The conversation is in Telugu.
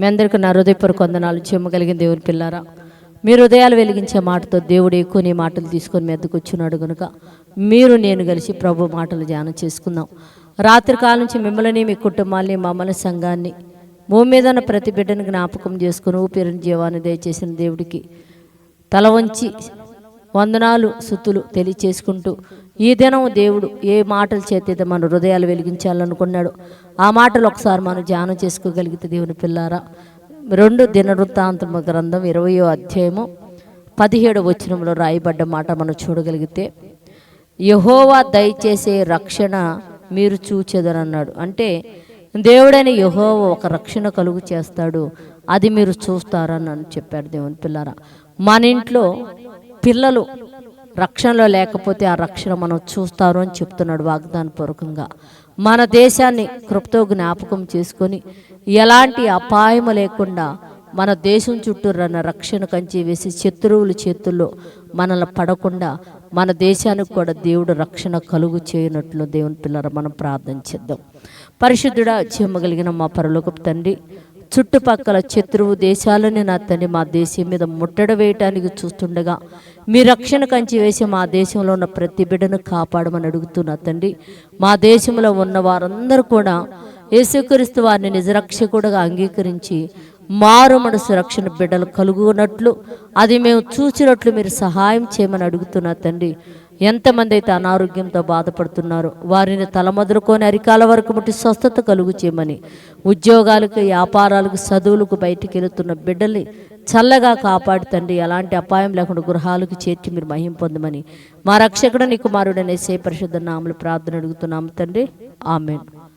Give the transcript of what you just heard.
మీ అందరికీ నా హృదయపూర్వక వందనాలు. చెమ్మగలిగిన దేవుని పిల్లారా మీరు హృదయాలు వెలిగించే మాటతో దేవుడు ఎక్కువ నీ మాటలు తీసుకొని మీ ఎద్దకు వచ్చినాడు కనుక మీరు నేను కలిసి ప్రభు మాటలు ధ్యానం చేసుకుందాం. రాత్రి కాలం నుంచి మిమ్మల్ని మీ కుటుంబాన్ని మమ్మల్ని సంఘాన్ని భూమి మీద ఉన్న ప్రతి బిడ్డను జ్ఞాపకం చేసుకుని ఊపిరిని జీవాన్ని దయచేసిన దేవుడికి తల వంచి వందనాలు సుత్తులు తెలియచేసుకుంటూ ఈ దినం దేవుడు ఏ మాటలు చేత మన హృదయాలు వెలిగించాలనుకున్నాడు ఆ మాటలు ఒకసారి మనం ధ్యానం చేసుకోగలిగితే దేవుని పిల్లారా. రెండు దినవృత్తాంతమ గ్రంథం ఇరవయో అధ్యాయము పదిహేడు వచనంలో రాయబడ్డ మాట మనం చూడగలిగితే యహోవా దయచేసే రక్షణ మీరు చూచెదరన్నాడు. అంటే దేవుడైన యహోవ ఒక రక్షణ కలుగు చేస్తాడు అది మీరు చూస్తారని అని చెప్పాడు దేవుని పిల్లారా. మన ఇంట్లో పిల్లలు రక్షణలో లేకపోతే ఆ రక్షణ మనం చూస్తారు అని చెప్తున్నాడు వాగ్దానపూర్వకంగా. మన దేశాన్ని కృప్తో జ్ఞాపకం చేసుకొని ఎలాంటి అపాయము లేకుండా మన దేశం చుట్టూ రన్న రక్షణ కంచి వేసి శత్రువుల చేతుల్లో మనల్ని పడకుండా మన దేశానికి కూడా దేవుడు రక్షణ కలుగు చేయనట్లు దేవుని పిల్లర మనం ప్రార్థన చేద్దాం. పరిశుద్ధుడా చెమ్మగలిగిన మా పరలోకపు తండ్రి చుట్టుపక్కల శత్రువు దేశాలని నా తండ్రి మా దేశం మీద ముట్టడ వేయటానికి చూస్తుండగా మీ రక్షణ కంచి వేసి మా దేశంలో ఉన్న ప్రతి బిడ్డను కాపాడమని అడుగుతున్నా తండ్రి మా దేశంలో ఉన్న వారందరూ కూడా యేసుక్రీస్తు వారిని నిజరక్షకుడుగా అంగీకరించి మారు మనసు రక్షణ బిడ్డలు కలుగునట్లు. అది మేము చూచినట్లు మీరు సహాయం చేయమని అడుగుతున్నా తండ్రి ఎంతమంది అయితే అనారోగ్యంతో బాధపడుతున్నారో వారిని తలమొదలుకొని అరికాల వరకు ముట్టి స్వస్థత కలుగు చేయమని. ఉద్యోగాలకు వ్యాపారాలకు చదువులకు బయటికి వెళుతున్న బిడ్డల్ని చల్లగా కాపాడు తండ్రి. ఎలాంటి అపాయం లేకుండా గృహాలకు చేర్చి మీరు మహిం పొందమని. మా రక్షకుడు నీ కుమారుడనే సే పరిశుద్ధ నామలు ప్రార్థన అడుగుతున్నాము తండ్రి. ఆమెను.